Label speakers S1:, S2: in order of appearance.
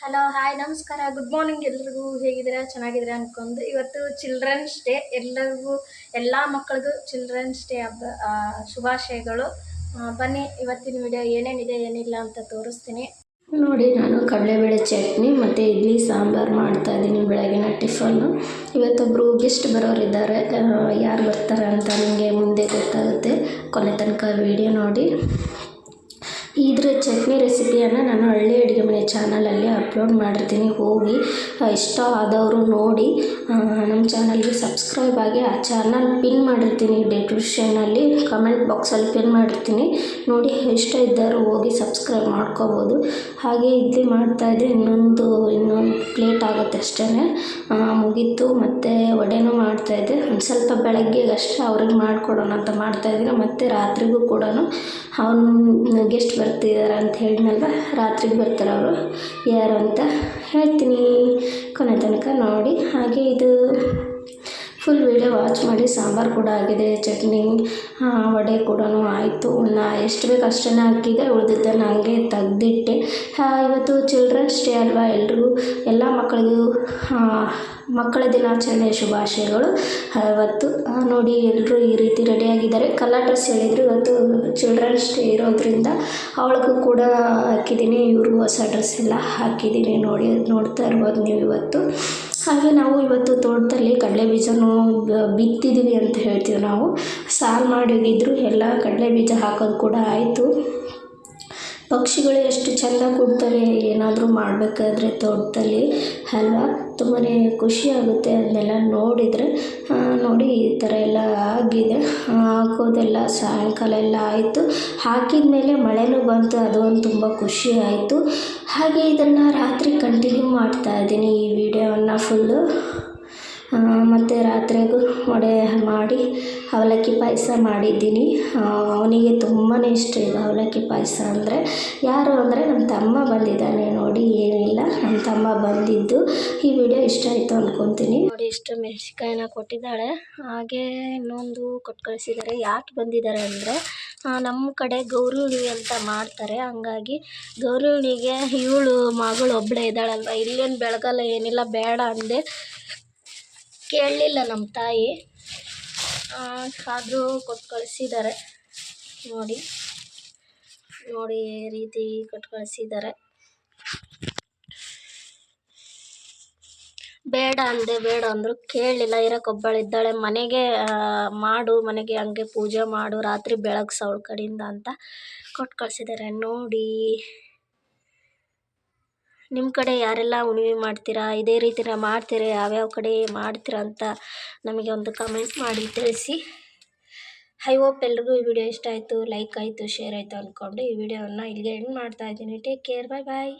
S1: Hello hi ನಮಸ್ಕಾರ. Good morning ಎಲ್ರಿಗೂ. ಹೇಗಿದ್ದೀರಾ? ಚೆನ್ನಾಗಿದ್ದೀರಾ ಅನ್ಕೊಂಡು ಇವತ್ತು ಚಿಲ್ಡ್ರನ್ಸ್ ಡೇ ಎಲ್ಲರಿಗೂ, ಎಲ್ಲ ಮಕ್ಕಳಿಗೂ ಚಿಲ್ಡ್ರನ್ಸ್ ಡೇ ಹಬ್ಬ ಶುಭಾಶಯಗಳು. ಬನ್ನಿ, ಇವತ್ತಿನ ವಿಡಿಯೋ ಏನೇನಿದೆ, ಏನಿಲ್ಲ ಅಂತ ತೋರಿಸ್ತೀನಿ.
S2: ನೋಡಿ, ನಾನು ಕಡಲೆಬೇಳೆ ಚಟ್ನಿ ಮತ್ತು ಇಡ್ಲಿ ಸಾಂಬಾರು ಮಾಡ್ತಾ ಇದ್ದೀನಿ ಬೆಳಗಿನ ಟಿಫನ್ನು ಇವತ್ತೊಬ್ಬರು ಗೆಸ್ಟ್ ಬರೋರಿದ್ದಾರೆ. ಯಾರು ಬರ್ತಾರೆ ಅಂತ ನಿಮಗೆ ಮುಂದೆ ಗೊತ್ತಾಗುತ್ತೆ. ಕೊನೆ ತನಕ ವಿಡಿಯೋ ನೋಡಿ. ಇದ್ರ ಚಟ್ನಿ ರೆಸಿಪಿಯನ್ನು ನಾನು ಹಳ್ಳಿ ಅಡುಗೆ ಮನೆ ಚಾನಲಲ್ಲಿ ಅಪ್ಲೋಡ್ ಮಾಡಿರ್ತೀನಿ. ಹೋಗಿ ಇಷ್ಟ ಆದವರು ನೋಡಿ ನಮ್ಮ ಚಾನಲ್ಗೆ ಸಬ್ಸ್ಕ್ರೈಬ್ ಆಗಿ ಆ ಚಾನಲ್ ಪಿನ್ ಮಾಡಿರ್ತೀನಿ. ಡಿಸ್ಕ್ರಿಪ್ಷನಲ್ಲಿ ಕಮೆಂಟ್ ಬಾಕ್ಸಲ್ಲಿ ಪಿನ್ ಮಾಡಿರ್ತೀನಿ. ನೋಡಿ, ಇಷ್ಟ ಇದ್ದವರು ಹೋಗಿ ಸಬ್ಸ್ಕ್ರೈಬ್ ಮಾಡ್ಕೋಬೋದು. ಹಾಗೆ ಇಡ್ಲಿ ಮಾಡ್ತಾಯಿದ್ದೆ ಇನ್ನೊಂದು ಇನ್ನೊಂದು ಪ್ಲೇಟ್ ಆಗುತ್ತೆ ಅಷ್ಟೇ ಮುಗೀತು. ಮತ್ತು ವಡೆನೂ ಮಾಡ್ತಾಯಿದ್ದೆ ಒಂದು ಸ್ವಲ್ಪ ಬೆಳಗ್ಗೆ ಅಷ್ಟೇ ಅವ್ರಿಗೆ ಮಾಡಿಕೊಡೋಣ ಅಂತ ಮಾಡ್ತಾಯಿದ್ದೀನಿ ಮತ್ತು ರಾತ್ರಿಗೂ ಕೂಡ ಅವ್ನು ಗೆಸ್ಟ್ ಬರ್ತಿದ್ದಾರೆ ಅಂತ ಹೇಳಿದ್ನಲ್ವ? ರಾತ್ರಿಗೆ ಬರ್ತಾರೆ ಅವರು. ಯಾರು ಅಂತ ಹೇಳ್ತೀನಿ. ಕೊನೆ ತನಕ ನೋಡಿ. ಹಾಗೆ ಇದು ಫುಲ್ ವೀಡಿಯೋ ವಾಚ್ ಮಾಡಿ ಸಾಂಬಾರು ಕೂಡ ಆಗಿದೆ ಚಟ್ನಿ ವಡೆ ಕೂಡ ಆಯಿತು. ನಾ ಎಷ್ಟು ಬೇಕು ಅಷ್ಟೇ ಹಾಕಿದೆ ಉಳಿದಿದ್ದನ್ನು ಹಾಗೆ ತೆಗ್ದಿಟ್ಟೆ. ಇವತ್ತು ಚಿಲ್ಡ್ರನ್ಸ್ ಡೇ ಅಲ್ವಾ ಎಲ್ರಿಗೂ? ಎಲ್ಲ ಮಕ್ಕಳಿಗೂ ಮಕ್ಕಳ ದಿನಾಚರಣೆ ಶುಭಾಶಯಗಳು. ಇವತ್ತು ಆ, ನೋಡಿ ಎಲ್ಲರೂ ಈ ರೀತಿ ರೆಡಿಯಾಗಿದ್ದಾರೆ ಕಲರ್ ಡ್ರೆಸ್ ಹೇಳಿದ್ರು ಇವತ್ತು ಚಿಲ್ಡ್ರನ್ಸ್ ಡೇ ಇರೋದ್ರಿಂದ ಅವಳಿಗೂ ಕೂಡ ಹಾಕಿದ್ದೀನಿ. ಇವ್ರಿಗೂ ಹೊಸ ಡ್ರೆಸ್ ಎಲ್ಲ ಹಾಕಿದ್ದೀನಿ ನೋಡಿ, ನೋಡ್ತಾ ಇರ್ಬೋದು ನೀವು ಇವತ್ತು. ಹಾಗೆ ನಾವು ಇವತ್ತು ತೋಟದಲ್ಲಿ ಕಡಲೆ ಬೀಜನೂ ಬಿತ್ತಿದ್ದೀವಿ ಅಂತ ಹೇಳ್ತೀವಿ ನಾವು. ಸಾಲು ಮಾಡಿದ್ರು ಎಲ್ಲ ಕಡಲೆ ಬೀಜ ಹಾಕೋದು ಕೂಡ ಆಯಿತು. ಪಕ್ಷಿಗಳು ಎಷ್ಟು ಚೆಂದ ಕೂಡ್ತವೆ ಏನಾದರೂ ಮಾಡಬೇಕಾದ್ರೆ ತೋಟದಲ್ಲಿ, ಅಲ್ವಾ? ತುಂಬಾ ಖುಷಿ ಆಗುತ್ತೆ ಅದನ್ನೆಲ್ಲ ನೋಡಿದರೆ. ನೋಡಿ, ಈ ಥರ ಎಲ್ಲ ಆಗಿದೆ. ಹಾಕೋದೆಲ್ಲ ಸಾಯಂಕಾಲ ಎಲ್ಲ ಆಯಿತು. ಹಾಕಿದ ಮೇಲೆ ಮಳೆನೂ ಬಂತು, ಅದು ಒಂದು ತುಂಬ ಖುಷಿ ಆಯಿತು. ಹಾಗೆ ಇದನ್ನು ರಾತ್ರಿ ಕಂಟಿನ್ಯೂ ಮಾಡ್ತಾ ಇದ್ದೀನಿ ಈ ವಿಡಿಯೋವನ್ನು ಫುಲ್ಲು. ಮತ್ತು ರಾತ್ರಿಗೂ ವಡೆ ಮಾಡಿ, ಅವಲಕ್ಕಿ ಪಾಯಸ ಮಾಡಿದ್ದೀನಿ. ಅವನಿಗೆ ತುಂಬಾ ಇಷ್ಟ ಇದು ಅವಲಕ್ಕಿ ಪಾಯಸ ಅಂದರೆ. ಯಾರು ಅಂದರೆ ನಮ್ಮ ತಮ್ಮ ಬಂದಿದ್ದಾನೆ ನೋಡಿ, ಏನಿಲ್ಲ, ನಮ್ಮ ತಮ್ಮ ಬಂದಿದ್ದು. ಈ ವಿಡಿಯೋ ಇಷ್ಟ ಆಯಿತು ಅಂದ್ಕೊತೀನಿ
S1: ನೋಡಿ, ಇಷ್ಟು ಮೆಣಸಿನ್ಕಾಯಿನ ಕೊಟ್ಟಿದ್ದಾಳೆ. ಹಾಗೆ ಇನ್ನೊಂದು ಕೊಟ್ಟು ಕಳಿಸಿದ್ದಾರೆ ಯಾಕೆ ಬಂದಿದ್ದಾರೆ ಅಂದರೆ ನಮ್ಮ ಕಡೆ ಗೌರಿ ಅಂತ ಮಾಡ್ತಾರೆ. ಹಂಗಾಗಿ ಗೌರಿ ಇವಳು ಮಗಳು ಒಬ್ಬಳೇ ಇದ್ದಾಳಲ್ವ? ಇಲ್ಲೇನು ಬೆಳಗಲ್ಲ, ಏನಿಲ್ಲ, ಬೇಡ ಅಂದೆ. ಕೇಳಲಿಲ್ಲ ನಮ್ಮ ತಾಯಿ. ಆದರೂ ಕೊಟ್ಟು ಕಳಿಸಿದ್ದಾರೆ. ನೋಡಿ. ನೋಡಿ ರೀತಿ ಕೊಟ್ಟು ಕಳಿಸಿದ್ದಾರೆ. ಬೇಡ ಅಂದೆ, ಬೇಡ ಅಂದರು. ಕೇಳಲಿಲ್ಲ. ಇರೋಕೆ ಒಬ್ಬಳಿದ್ದಾಳೆ ಮನೆಗೆ ಮಾಡು. ಮನೆಗೆ ಹಂಗೆ ಪೂಜೆ ಮಾಡು. ರಾತ್ರಿ ಬೆಳಗ್ಸು ಅವಳ ಕಡೆಯಿಂದ ಅಂತ ಕೊಟ್ಟು ಕಳಿಸಿದ್ದಾರೆ. ನೋಡಿ. ನಿಮ್ಮ ಕಡೆ ಯಾರೆಲ್ಲ ಹುಣ್ಣಿಮೆ ಮಾಡ್ತೀರಾ? ಇದೇ ರೀತಿನ ಮಾಡ್ತೀರಾ? ಯಾವ್ಯಾವ ಕಡೆ ಮಾಡ್ತೀರಾ ಅಂತ ನಮಗೆ ಒಂದು ಕಮೆಂಟ್ ಮಾಡಿ ತಿಳಿಸಿ. ಐ ಹೋಪ್ ಎಲ್ರಿಗೂ ಈ ವಿಡಿಯೋ ಇಷ್ಟ ಆಯಿತು. ಲೈಕ್ ಆಯಿತು ಶೇರ್ ಆಯಿತು ಅಂದ್ಕೊಂಡು ಈ ವಿಡಿಯೋವನ್ನು ಇಲ್ಲಿಗೆ ಎಂಡ್ ಮಾಡ್ತಾ ಇದ್ದೀನಿ. ಟೇಕ್ ಕೇರ್ ಬಾಯ್ ಬಾಯ್